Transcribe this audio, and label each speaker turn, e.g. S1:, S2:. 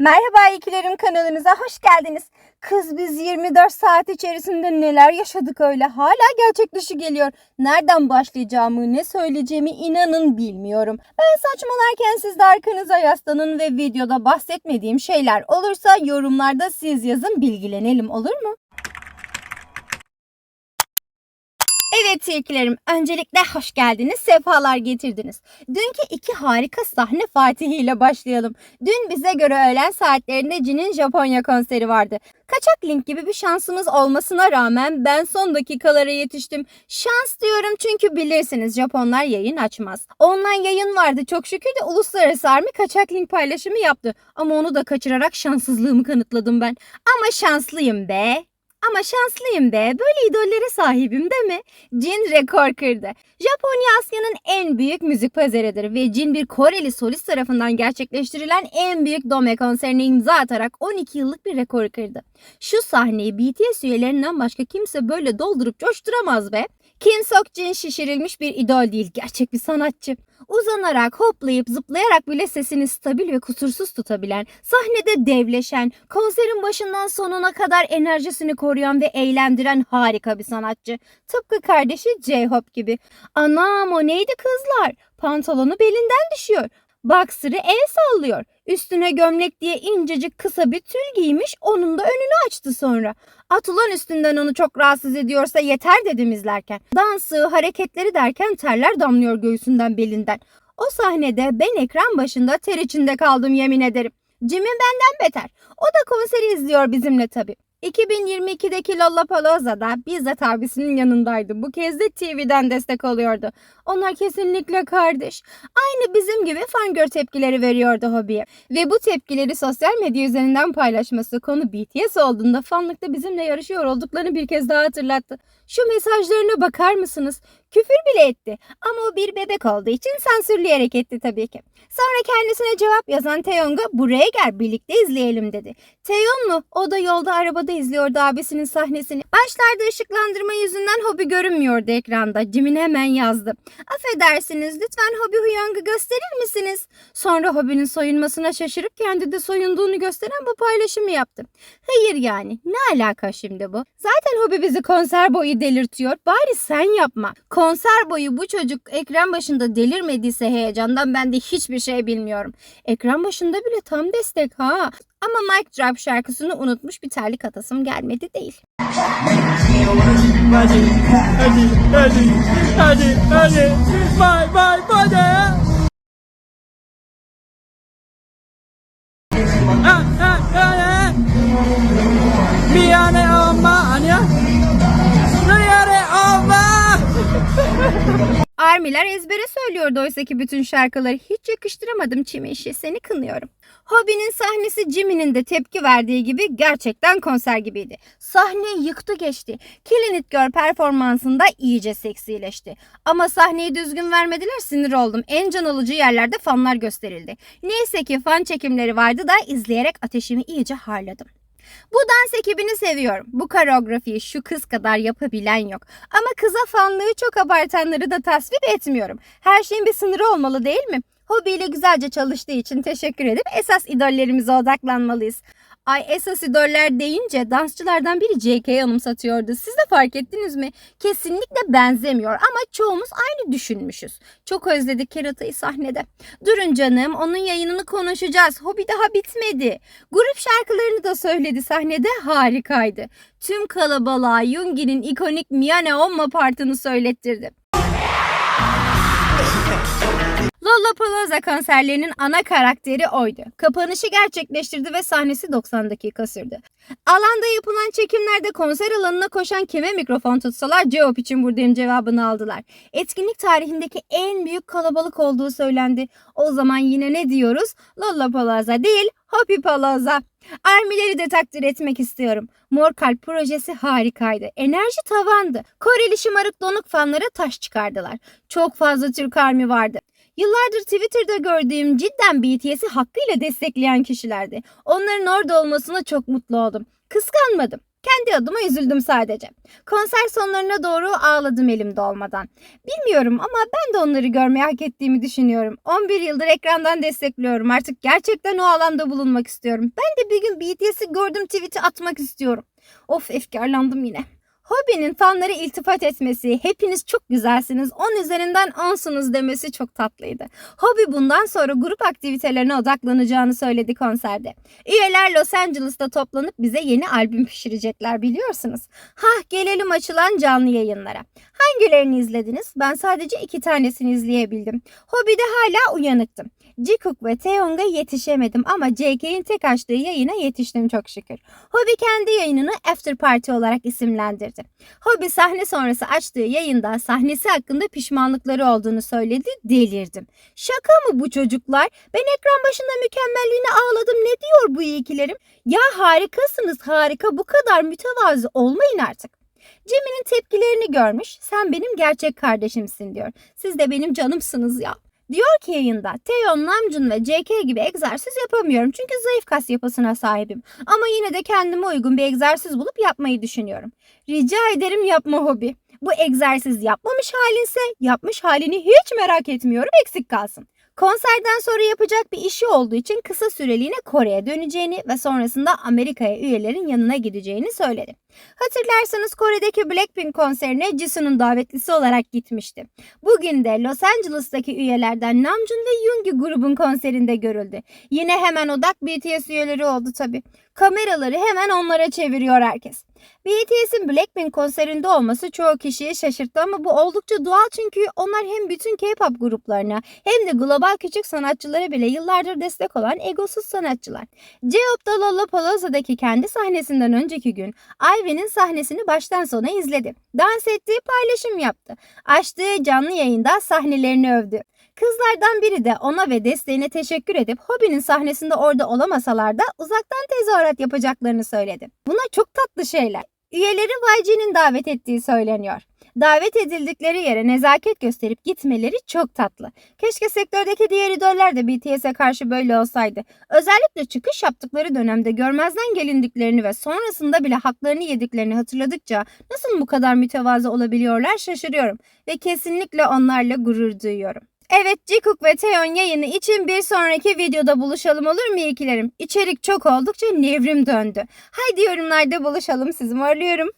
S1: Merhaba ikilerim kanalınıza hoş geldiniz. Kız biz 24 saat içerisinde neler yaşadık öyle hala gerçek dışı geliyor. Nereden başlayacağımı ne söyleyeceğimi inanın bilmiyorum. Ben saçmalarken siz de arkanıza yaslanın ve videoda bahsetmediğim şeyler olursa yorumlarda siz yazın bilgilenelim olur mu? Evet tilkilerim, öncelikle hoş geldiniz, sefalar getirdiniz. Dünkü iki harika sahne Fatihi ile başlayalım. Dün bize göre öğlen saatlerinde Cin'in Japonya konseri vardı. Kaçak link gibi bir şansımız olmasına rağmen ben son dakikalara yetiştim. Şans diyorum çünkü bilirsiniz Japonlar yayın açmaz. Online yayın vardı çok şükür de Uluslararası Army kaçak link paylaşımı yaptı. Ama onu da kaçırarak şanssızlığımı kanıtladım ben. Ama şanslıyım be. Ama şanslıyım be. Böyle idollere sahibim değil mi? Jin rekor kırdı. Japonya Asya'nın en büyük müzik pazarıdır ve Jin bir Koreli solist tarafından gerçekleştirilen en büyük dome konserine imza atarak 12 yıllık bir rekor kırdı. Şu sahneyi BTS üyelerinden başka kimse böyle doldurup coşturamaz be. Kim Sok Jin şişirilmiş bir idol değil, gerçek bir sanatçı. Uzanarak, hoplayıp, zıplayarak bile sesini stabil ve kusursuz tutabilen, sahnede devleşen, konserin başından sonuna kadar enerjisini koruyan ve eğlendiren harika bir sanatçı. Tıpkı kardeşi J-Hope gibi. Anam o neydi kızlar? Pantolonu belinden düşüyor. Boxer'ı el sallıyor. Üstüne gömlek diye incecik kısa bir tül giymiş onun da önünü açtı sonra. Atılan üstünden onu çok rahatsız ediyorsa yeter dedim izlerken. Dansı, hareketleri derken terler damlıyor göğsünden belinden. O sahnede ben ekran başında ter içinde kaldım yemin ederim. Jimmy benden beter. O da konseri izliyor bizimle tabii. 2022'deki Lollapalooza'da bizzat abisinin yanındaydı. Bu kez de TV'den destek oluyordu. Onlar kesinlikle kardeş. Aynı bizim gibi fangör tepkileri veriyordu hobiye. Ve bu tepkileri sosyal medya üzerinden paylaşması konu BTS olduğunda fanlıkta bizimle yarışıyor olduklarını bir kez daha hatırlattı. Şu mesajlarına bakar mısınız? Küfür bile etti. Ama o bir bebek olduğu için sansürleyerek etti tabii ki. Sonra kendisine cevap yazan Taeyong'a buraya gel birlikte izleyelim dedi. Taeyong mu? O da yolda arabada izliyordu abisinin sahnesini. Başlarda ışıklandırma yüzünden hobi görünmüyordu ekranda. Jimin hemen yazdı. Affedersiniz lütfen Hobi Huyang'ı gösterir misiniz? Sonra Hobi'nin soyunmasına şaşırıp kendi de soyunduğunu gösteren bu paylaşımı yaptı. Hayır yani ne alaka şimdi bu? Zaten Hobi bizi konser boyu delirtiyor. Bari sen yapma. Konser boyu bu çocuk ekran başında delirmediyse heyecandan ben de hiçbir şey bilmiyorum. Ekran başında bile tam destek ha. Ama Mic Drop şarkısını unutmuş bir terlik atasım gelmedi değil.
S2: Hadi, hadi, hadi, hadi, hadi, bye bye bye.
S1: Armiler ezbere söylüyordu oysa ki bütün şarkıları hiç yakıştıramadım çime seni kınıyorum. Hobby'nin sahnesi Jimmy'nin de tepki verdiği gibi gerçekten konser gibiydi. Sahneyi yıktı geçti. Killing It Girl performansında iyice seksileşti. Ama sahneyi düzgün vermediler sinir oldum. En can alıcı yerlerde fanlar gösterildi. Neyse ki fan çekimleri vardı da izleyerek ateşimi iyice harladım. Bu dans ekibini seviyorum. Bu koreografiyi şu kız kadar yapabilen yok. Ama kıza fanlığı çok abartanları da tasvip etmiyorum. Her şeyin bir sınırı olmalı değil mi? Hobiyle güzelce çalıştığı için teşekkür edip esas idollerimize odaklanmalıyız. Ay esas idoller deyince dansçılardan biri JK'yi anımsatıyordu. Siz de fark ettiniz mi? Kesinlikle benzemiyor ama çoğumuz aynı düşünmüşüz. Çok özledik Kerata'yı sahnede. Durun canım onun yayınını konuşacağız. Hobi daha bitmedi. Grup şarkılarını da söyledi sahnede harikaydı. Tüm kalabalığa Yoongi'nin ikonik Miyane Omma partını söylettirdi. Lollapalooza konserlerinin ana karakteri oydu. Kapanışı gerçekleştirdi ve sahnesi 90 dakika sürdü. Alanda yapılan çekimlerde konser alanına koşan kime mikrofon tutsalar cevap için buradayım cevabını aldılar. Etkinlik tarihindeki en büyük kalabalık olduğu söylendi. O zaman yine ne diyoruz? Lollapalooza değil, Hopi Palooza. Armileri de takdir etmek istiyorum. Mor Kalp projesi harikaydı. Enerji tavandı. Koreli şımarık donuk fanlara taş çıkardılar. Çok fazla Türk armi vardı. Yıllardır Twitter'da gördüğüm cidden BTS'i hakkıyla destekleyen kişilerdi. Onların orada olmasına çok mutlu oldum. Kıskanmadım. Kendi adıma üzüldüm sadece. Konser sonlarına doğru ağladım elimde olmadan. Bilmiyorum ama ben de onları görmeyi hak ettiğimi düşünüyorum. 11 yıldır ekrandan destekliyorum. Artık gerçekten o alanda bulunmak istiyorum. Ben de bir gün BTS'i gördüm tweet'i atmak istiyorum. Of efkarlandım yine. Hobinin fanlara iltifat etmesi, hepiniz çok güzelsiniz, 10 üzerinden 10'sunuz demesi çok tatlıydı. Hobi bundan sonra grup aktivitelerine odaklanacağını söyledi konserde. Üyeler Los Angeles'ta toplanıp bize yeni albüm pişirecekler biliyorsunuz. Hah gelelim açılan canlı yayınlara. Hangilerini izlediniz? Ben sadece iki tanesini izleyebildim. Hobide hala uyanıktım. Jikook ve Taeyong'a yetişemedim ama JK'in tek açtığı yayına yetiştim çok şükür. Hobi kendi yayınını After Party olarak isimlendirdi. Hobi sahne sonrası açtığı yayında sahnesi hakkında pişmanlıkları olduğunu söyledi, delirdim. Şaka mı bu çocuklar? Ben ekran başında mükemmelliğine ağladım. Ne diyor bu iyikilerim? Ya harikasınız harika bu kadar mütevazı olmayın artık. Jimmy'nin tepkilerini görmüş. Sen benim gerçek kardeşimsin diyor. Siz de benim canımsınız ya. Diyor ki yayında Taeyeon, Namjoon ve JK gibi egzersiz yapamıyorum çünkü zayıf kas yapısına sahibim. Ama yine de kendime uygun bir egzersiz bulup yapmayı düşünüyorum. Rica ederim yapma hobi. Bu egzersiz yapmamış halinse yapmış halini hiç merak etmiyorum eksik kalsın. Konserden sonra yapacak bir işi olduğu için kısa süreliğine Kore'ye döneceğini ve sonrasında Amerika'ya üyelerin yanına gideceğini söyledi. Hatırlarsanız Kore'deki Blackpink konserine Jisoo'nun davetlisi olarak gitmişti. Bugün de Los Angeles'taki üyelerden Namjoon ve Yoongi grubun konserinde görüldü. Yine hemen odak BTS üyeleri oldu tabi. Kameraları hemen onlara çeviriyor herkes. BTS'in Blackpink konserinde olması çoğu kişiyi şaşırttı ama bu oldukça doğal çünkü onlar hem bütün K-pop gruplarına hem de global küçük sanatçılara bile yıllardır destek olan egosuz sanatçılar. J-Hope'da Lollapalooza'daki kendi sahnesinden önceki gün Ivy'nin sahnesini baştan sona izledi. Dans ettiği paylaşım yaptı. Açtığı canlı yayında sahnelerini övdü. Kızlardan biri de ona ve desteğine teşekkür edip Hobby'nin sahnesinde orada olamasalar da uzaktan tezahürat yapacaklarını söyledi. Bunlar çok tatlı şeyler. Üyeleri YG'nin davet ettiği söyleniyor. Davet edildikleri yere nezaket gösterip gitmeleri çok tatlı. Keşke sektördeki diğer idoller de BTS'e karşı böyle olsaydı. Özellikle çıkış yaptıkları dönemde görmezden gelindiklerini ve sonrasında bile haklarını yediklerini hatırladıkça nasıl bu kadar mütevazı olabiliyorlar şaşırıyorum ve kesinlikle onlarla gurur duyuyorum. Evet Jikook ve Taeyeon yayını için bir sonraki videoda buluşalım olur mu iyikilerim? İçerik çok oldukça nevrim döndü. Haydi yorumlarda buluşalım sizi morluyorum.